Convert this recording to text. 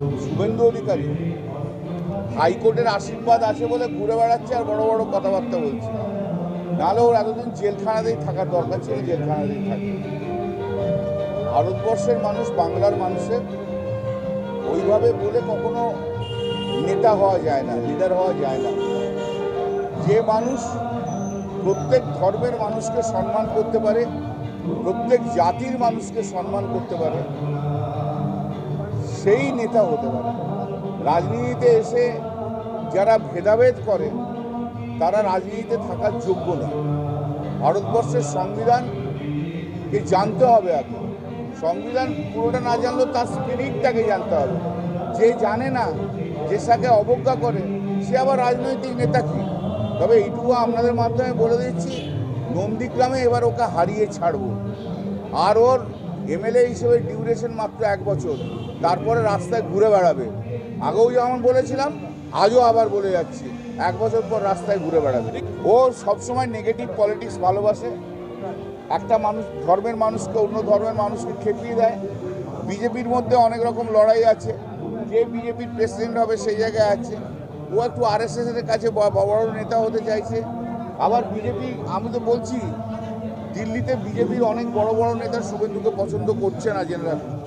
শুভেন্দু অধিকারী, হাইকোর্টের আশীর্বাদ আছে বলে ঘুরে বেড়াচ্ছে আর বড় বড় কথাবার্তা বলছে। নাহলে ওর এতদিন জেলখানাতেই থাকার দরকার ছিল, জেলখানাতেই থাকে ভারতবর্ষের মানুষ বাংলার মানুষের, ওইভাবে বলে কখনো নেতা হওয়া যায় না লিডার হওয়া যায় না। যে মানুষ প্রত্যেক ধর্মের মানুষকে সম্মান করতে পারে, প্রত্যেক জাতির মানুষকে সম্মান করতে পারে সেই নেতা হতে পারে। রাজনীতিতে এসে যারা ভেদাভেদ করে, তারা রাজনীতিতে থাকার যোগ্য না ভারতবর্ষের সংবিধানকে জানতে হবে আগে। সংবিধান পুরোটা না জানলেও তার স্পিরিটটাকে জানতে হবে। যে জানে না, যে সাকে অবজ্ঞা করে, সে আবার রাজনৈতিক নেতা কি? তবে এইটুকু আপনাদের মাধ্যমে বলে দিচ্ছি, নন্দীগ্রামে এবার ওকে হারিয়ে ছাড়বো। আর ওর এমএলএ হিসেবে ডিউরেশন মাত্র এক বছর। তারপরে রাস্তায় ঘুরে বেড়াবে। আগেও যেমন বলেছিলাম, আজও আবার বলে যাচ্ছি, এক বছর পর রাস্তায় ঘুরে বেড়াবে। ও সবসময় নেগেটিভ পলিটিক্স ভালোবাসে। একটা মানুষ, ধর্মের মানুষকে, অন্য ধর্মের মানুষকে খেপিয়ে দেয়। বিজেপির মধ্যে অনেক রকম লড়াই আছে। যে বিজেপির প্রেসিডেন্ট হবে সেই জায়গায় আছে। ও একটু আরএসএস এর কাছে বড় নেতা হতে চাইছে। আবার বিজেপি, আমি তো বলছি দিল্লিতে বিজেপির অনেক বড় বড় নেতা শুভেন্দুকে পছন্দ করছে না জেনে রাখুন